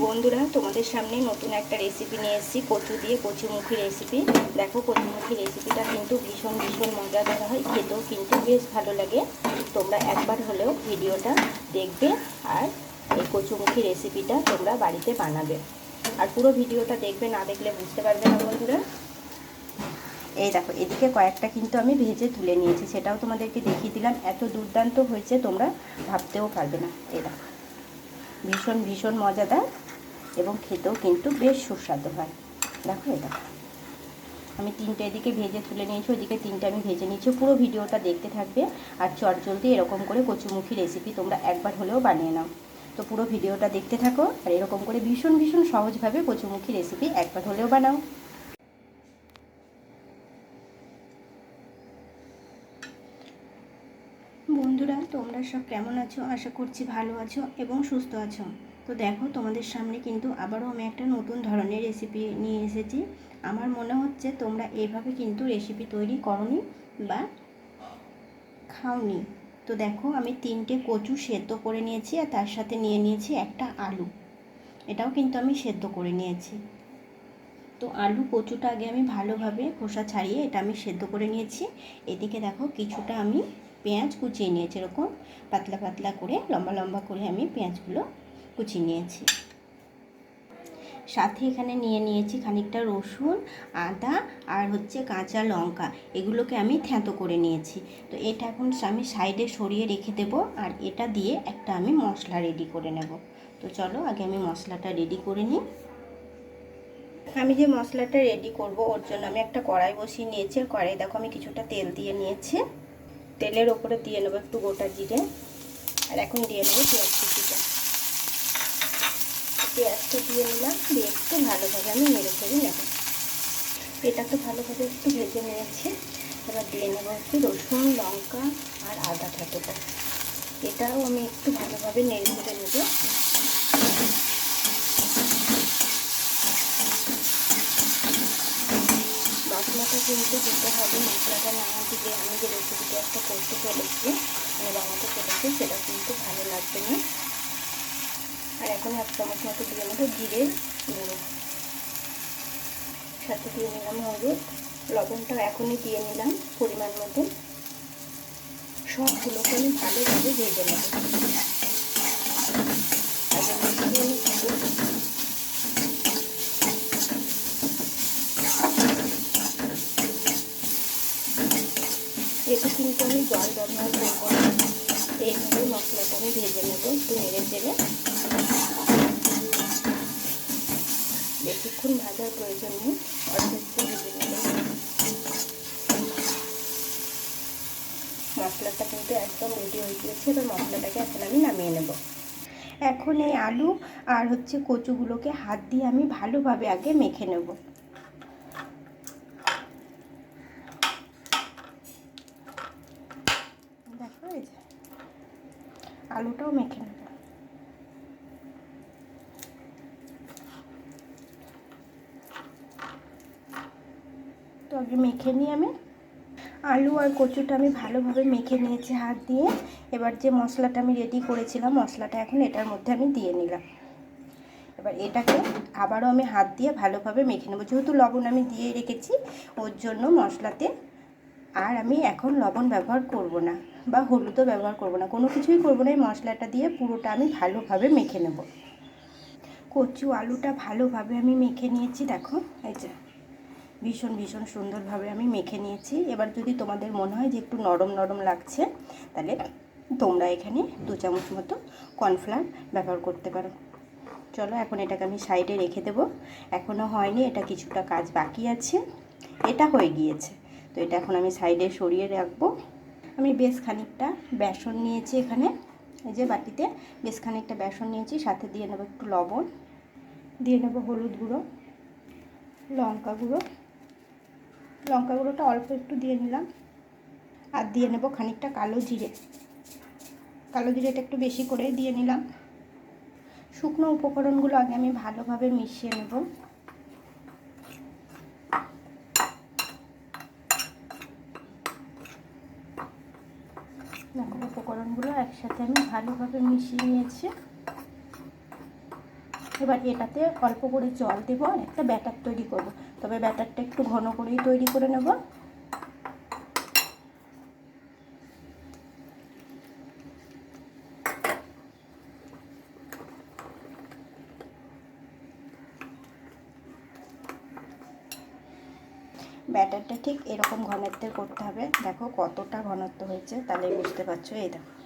বন্ধুরা, তোমাদের সামনে নতুন একটা রেসিপি নিয়ে এসেছি। কচু দিয়ে কচুমুখী রেসিপি দেখো, কচুমুখী রেসিপিটা কিন্তু ভীষণ ভীষণ মজাদার হয়। খেতেও কিন্তু বেশ ভালো লাগে। তোমরা একবার হলেও ভিডিওটা দেখবে আর এই কচুমুখী রেসিপিটা তোমরা বাড়িতে বানাবে। আর পুরো ভিডিওটা দেখবে, না দেখলে বুঝতে পারবে না বন্ধুরা। এই দেখো, এদিকে কয়েকটা কিন্তু আমি ভেজে তুলে নিয়েছি। সেটাও তোমাদেরকে দেখিয়ে দিলাম। এত দুর্দান্ত হয়েছে, তোমরা ভাবতেও পারবে না। এই দেখো, ভীষণ ভীষণ মজাদার। এবং খেতেও কিন্তু বেশ সুস্বাদু হয়। দেখো এটা। আমি তিনটে এদিকে ভেজে তুলে নিয়েছি, ওদিকে তিনটে আমি ভেজে নিয়েছি। পুরো ভিডিওটা দেখতে থাকবে আর চট জলদি এরকম করে কচুমুখী রেসিপি তোমরা একবার হলেও বানিয়ে নাও। তো পুরো ভিডিওটা দেখতে থাকো আর এরকম করে ভীষণ ভীষণ সহজভাবে কচুমুখী রেসিপি একবার হলেও বানাও। বন্ধুরা, তোমরা সব কেমন আছো? আশা করছি ভালো আছো এবং সুস্থ আছো। তো দেখো, তোমাদের সামনে কিন্তু আবারও আমি একটা নতুন ধরনের রেসিপি নিয়ে এসেছি। আমার মনে হচ্ছে তোমরা এইভাবে কিন্তু রেসিপি তৈরি করনি বা খাওনি। তো দেখো, আমি তিনটে কচু সেদ্ধ করে নিয়েছি আর তার সাথে নিয়ে নিয়েছি একটা আলু। এটাও কিন্তু আমি সেদ্ধ করে নিয়েছি। তো আলু কচুটা আগে আমি ভালোভাবে খোসা ছাড়িয়ে এটা আমি সেদ্ধ করে নিয়েছি। এদিকে দেখো, কিছুটা আমি পেঁয়াজ কুচিয়ে নিয়েছি এরকম পাতলা পাতলা করে, লম্বা লম্বা করে আমি পেঁয়াজগুলো কুচিয়ে নিয়েছি। সাথে এখানে নিয়ে নিয়েছি খানিকটা রসুন, আদা আর হচ্ছে কাঁচা লঙ্কা। এগুলোকে আমি থ্যাঁতো করে নিয়েছি। তো এটা এখন আমি সাইডে সরিয়ে রেখে দেবো আর এটা দিয়ে একটা আমি মশলা রেডি করে নেব। তো চলো আগে আমি মশলাটা রেডি করে নিই। আমি যে মশলাটা রেডি করব ওর জন্য আমি একটা কড়াই বসিয়ে নিয়েছি। আর কড়াই দেখো আমি কিছুটা তেল দিয়ে নিয়েছি। তেলের ওপরে দিয়ে নেব একটু গোটা জিরে। আর এখন দিয়ে নেব পেঁয়াজ কুচিটা। পেঁয়াজটা দিয়ে নিলাম, দিয়ে একটু ভালোভাবে আমি নেড়ে ফেলে নেব। এটা তো ভালোভাবে একটু ভেজে নিয়েছি। এবার দিয়ে নেব একটু রসুন, লঙ্কা আর আদা থাকবে এটাও আমি একটু ভালোভাবে নেড়ে ফেলে নেব। মশলাটা কিন্তু দিতে হবে, মশলাটা না দিলে আমি যে রেসিপিটা একটা করতে চলেছি আমি বানাতে চলেছি, সেটা কিন্তু ভালো লাগবে না। এখন এক চামচ মতো দিয়ে নেব জিরের গুঁড়ো। সাথে দিয়ে নিলাম হলুদ। লবণটা এখনই দিয়ে নিলাম পরিমাণ মতো। সবগুলোকে আমি ভালোভাবে ভেজে নেব। এতে কিন্তু আমি জল ব্যবহার করব না এইভাবে মশলাটা আমি ভেজে নেব, একটু নেড়ে চেড়ে। বেশিক্ষণ ভাজার প্রয়োজন নেই, অল্প একটু ভেজে নেব। মশলাটা কিন্তু একদম রেডি হয়ে গিয়েছে, এবার মশলাটাকে এখন আমি নামিয়ে নেব। এখন এই আলু আর হচ্ছে কচুগুলোকে হাত দিয়ে আমি ভালোভাবে আগে মেখে নেব দেখো এই যে আলুটাও মেখে নেব। তো আগে মেখে নিই আমি। আলু আর কচুটা আমি ভালোভাবে মেখে নিয়েছি হাত দিয়ে। এবার যে মশলাটা আমি রেডি করেছিলাম, মশলাটা এখন এটার মধ্যে আমি দিয়ে নিলাম। এবার এটাকে আবারও আমি হাত দিয়ে ভালোভাবে মেখে নেব। যেহেতু লবণ আমি দিয়ে রেখেছি, ওর জন্য মশলাতে আর আমি এখন লবণ ব্যবহার করব না বা হলুদও ব্যবহার করব না। কোনো কিছুই করব না, এই মশলাটা দিয়ে পুরোটা আমি ভালোভাবে মেখে নেব। কচু আলুটা ভালোভাবে আমি মেখে নিয়েছি, দেখো, এই যে। ভীষণ ভীষণ সুন্দরভাবে আমি মেখে নিয়েছি। এবার যদি তোমাদের মনে হয় যে একটু নরম নরম লাগছে, তাহলে তোমরা এখানে দু চামচ মতো কর্নফ্লাওয়ার ব্যবহার করতে পারো। চলো, এখন এটাকে আমি সাইডে রেখে দেবো। এখনও হয়নি, এটা কিছুটা কাজ বাকি আছে। এটা হয়ে গিয়েছে। তো এটা এখন আমি সাইডে সরিয়ে রাখব। আমি বেশ খানিকটা বেসন নিয়েছি এখানে। এই যে বাটিতে বেশ খানিকটা বেসন নিয়েছি, সাথে দিয়ে নেব একটু লবণ, দিয়ে নেব হলুদ গুঁড়ো, লঙ্কা গুঁড়ো। লঙ্কা গুঁড়োটা অল্প একটু দিয়ে নিলাম, আর দিয়ে নেব খানিকটা কালো জিরে। কালো জিরেটা একটু বেশি করে দিয়ে নিলাম। শুকনো উপকরণগুলো আগে আমি ভালোভাবে মিশিয়ে নেব দেখো উপকরণগুলো একসাথে আমি ভালোভাবে মিশিয়ে নিয়েছি। এবার এটাতে অল্প করে জল দেবো আর একটা ব্যাটার তৈরি করব। তবে ব্যাটারটা একটু ঘন করেই তৈরি করে নেব। ব্যাটারটা ঠিক এরকম ঘনত্বের করতে হবে। দেখো কতটা ঘনত্ব হয়েছে, তাহলে বুঝতে পারছ। এই দেখো।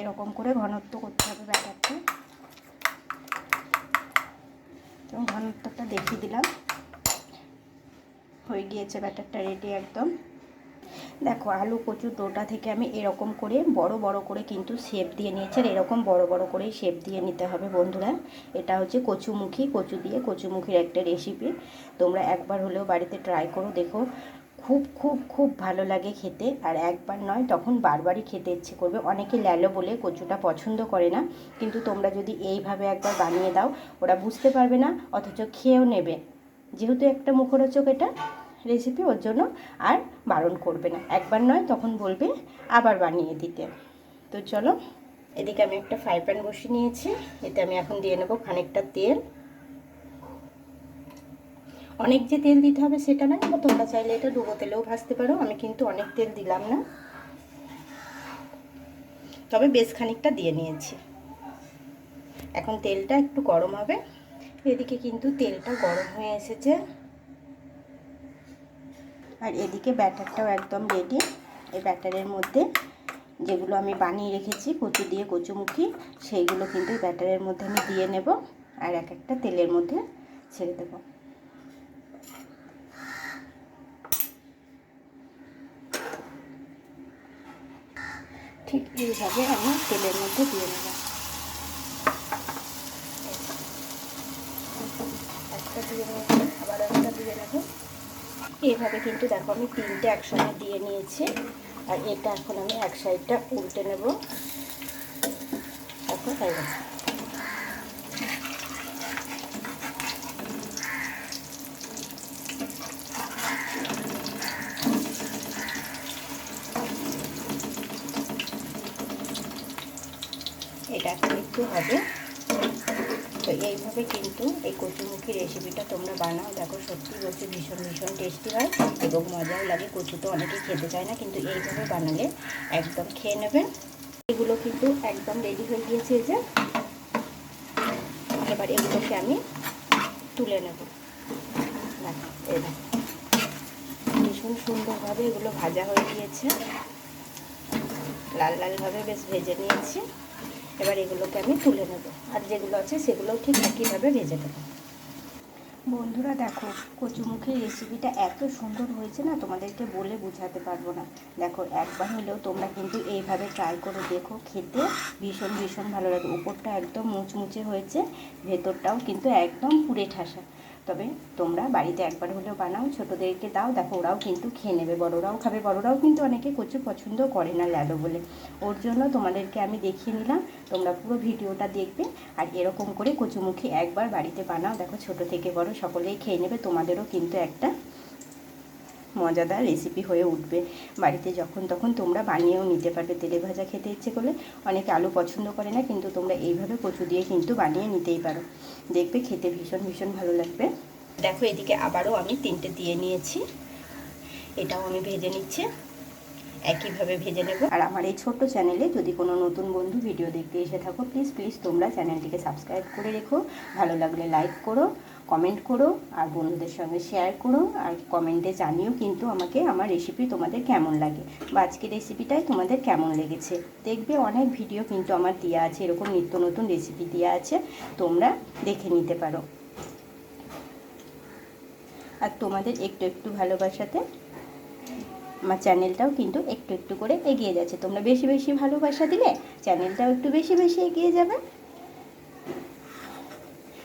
এরকম করে ঘনত্ব করতে হবে ব্যাটারটা এবং ঘনত্বটা দেখিয়ে দিলাম। হয়ে গিয়েছে ব্যাটারটা রেডি একদম। দেখো, আলু কচুর ডোটা থেকে আমি এরকম করে বড় বড় করে কিন্তু শেপ দিয়ে নিয়েছি। আর এরকম বড় বড় করেই শেপ দিয়ে নিতে হবে বন্ধুরা। এটা হচ্ছে কচুমুখী। কচু দিয়ে কচুমুখির একটা রেসিপি তোমরা একবার হলেও বাড়িতে ট্রাই করো, দেখো। খুব খুব খুব ভালো লাগে খেতে। আর একবার নয়, তখন বারবারই খেতে ইচ্ছে করবে। অনেকে ল্যালো বলে কচুটা পছন্দ করে না। কিন্তু তোমরা যদি এইভাবে একবার বানিয়ে দাও, ওরা বুঝতে পারবে না, অথচ খেয়েও নেবে। যেহেতু একটা মুখরোচক এটা রেসিপি ওর জন্য আর বারণ করবে না। একবার নয়, তখন বলবে আবার বানিয়ে দিতে। তো চলো, এদিকে আমি একটা ফ্রাই প্যান বসিয়ে নিয়েছি। এতে আমি এখন দিয়ে নেব খানিকটা তেল। অনেক যে তেল দিতে হবে সেটা নয় কিন্তু তোমরা চাইলে এটা ডুবো তেলেও ভাজতে পারো। আমি কিন্তু অনেক তেল দিলাম না। তবে বেশ খানিকটা দিয়ে নিয়েছি। এখন তেলটা একটু গরম হবে। এদিকে কিন্তু তেলটা গরম হয়ে এসেছে। আর এদিকে ব্যাটারটাও একদম রেডি এই ব্যাটারের মধ্যে যেগুলো আমি বানিয়ে রেখেছি, কচু দিয়ে কচুমুখী, সেইগুলো কিন্তু ব্যাটারের মধ্যে আমি দিয়ে নেব। আর এক একটা তেলের মধ্যে ছেড়ে দেবো। ঠিক এইভাবে আমি তেলের মধ্যে দিয়ে নেব একটা দিয়ে আবার একটা দিয়ে এইভাবে কিন্তু দেখো আমি তিনটে একসঙ্গে দিয়ে নিয়েছি, আর এটা এখন আমি এক সাইডটা উল্টে নেব। এখন হয়ে গেছে এটা এখন একটু হবে তো এইভাবে কিন্তু এই কচুমুখী রেসিপিটা তোমরা বানাও। দেখো সত্যি বলছি ভীষণ ভীষণ টেস্টি হয় এবং মজাও লাগে। কচু তো অনেকে খেতে চায় না, কিন্তু এইভাবে বানালে একদম খেয়ে নেবেন। এগুলো কিন্তু একদম রেডি হয়ে গিয়েছে যে। এবার এগুলোকে আমি তুলে নেব। দেখো ভীষণ সুন্দরভাবে এগুলো ভাজা হয়ে গিয়েছে। লাল লালভাবে বেশ ভেজে নিয়েছি। এবার এগুলোকে আমি তুলে নেব। আর যেগুলো আছে সেগুলোও ঠিক একইভাবে ভেজে দেবো বন্ধুরা দেখো, কচুমুখের রেসিপিটা এত সুন্দর হয়েছে না, তোমাদেরকে বলে বোঝাতে পারব না। দেখো, একবার হলেও তোমরা কিন্তু এইভাবে ট্রাই করে দেখো, খেতে ভীষণ ভীষণ ভালো লাগে। উপরটা একদম মুচমুচে হয়েছে, ভেতরটাও কিন্তু একদম পুড়ে ঠাসা। তবে তোমরা বাড়িতে একবার হলেও বানাও, ছোটোদেরকে দাও। দেখো, ওরাও কিন্তু খেয়ে নেবে, বড়োরাও খাবে। বড়োরাও কিন্তু অনেকে কচু পছন্দ করে না লালো বলে। ওর জন্য তোমাদেরকে আমি দেখিয়ে নিলাম। তোমরা পুরো ভিডিওটা দেখবে আর এরকম করে কচুমুখী একবার বাড়িতে বানাও। দেখো, ছোট থেকে বড় সকলেই খেয়ে নেবে। তোমাদেরও কিন্তু একটা মজাদার রেসিপি হয়ে উঠবে। বাড়িতে যখন তখন তোমরা বানিয়েও নিতে পারবে। তেলে ভাজা খেতে ইচ্ছে করলে অনেকে আলু পছন্দ করে না, কিন্তু তোমরা এইভাবে কচু দিয়ে কিন্তু বানিয়ে নিতেই পারো। দেখবে খেতে ভীষণ ভীষণ ভালো লাগবে। দেখো এদিকে আবারও আমি তিনটে দিয়ে নিয়েছি। এটাও আমি ভেজে নিচ্ছি। একইভাবে ভেজে নেব। আর আমার এই ছোট্ট চ্যানেলে যদি কোনো নতুন বন্ধু ভিডিও দেখতে এসে থাকো প্লিজ প্লিজ তোমরা চ্যানেলটিকে সাবস্ক্রাইব করে রেখো। ভালো লাগলে লাইক করো কমেন্ট করো, আর বন্ধুদের সঙ্গে শেয়ার করো, আর কমেন্টে জানিও কিন্তু আমাকে আমার রেসিপি তোমাদের কেমন লাগে। বা আজকের রেসিপিটাই তোমাদের কেমন লেগেছে। দেখবে অনেক ভিডিও কিন্তু আমার দেওয়া আছে, এরকম নিত্য নতুন রেসিপি দেওয়া আছে, তোমরা দেখে নিতে পারো। আর তোমাদের একটু একটু ভালোবাসাতে আমার চ্যানেলটাও কিন্তু একটু একটু করে এগিয়ে যাচ্ছে। তোমরা বেশি বেশি ভালোবাসা দিলে চ্যানেলটাও একটু বেশি বেশি এগিয়ে যাবে।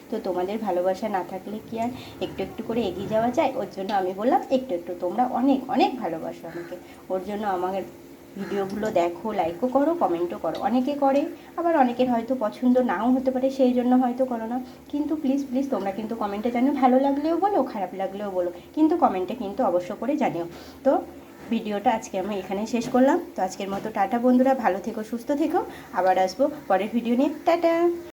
তো তোমাদের ভালোবাসা না থাকলে কি আর একটু একটু করে এগিয়ে যাওয়া যায়? ওর জন্য আমি বললাম, একটু একটু তোমরা অনেক অনেক ভালোবাসো আমাকে। ওর জন্য আমার ভিডিওগুলো দেখো, লাইকও করো, কমেন্টও করো। অনেকে করে, আবার অনেকের হয়তো পছন্দ নাও হতে পারে, সেই জন্য হয়তো করো না। কিন্তু প্লিজ প্লিজ তোমরা কিন্তু কমেন্টে জানিও। ভালো লাগলেও বলো, খারাপ লাগলেও বলো। কিন্তু কমেন্টে কিন্তু অবশ্য করে জানিও। তো ভিডিওটা আজকে আমি এখানে শেষ করলাম। তো আজকের মতো টাটা বন্ধুরা, ভালো থেকো, সুস্থ থেকো। আবার আসব পরের ভিডিও নিয়ে। টাটা!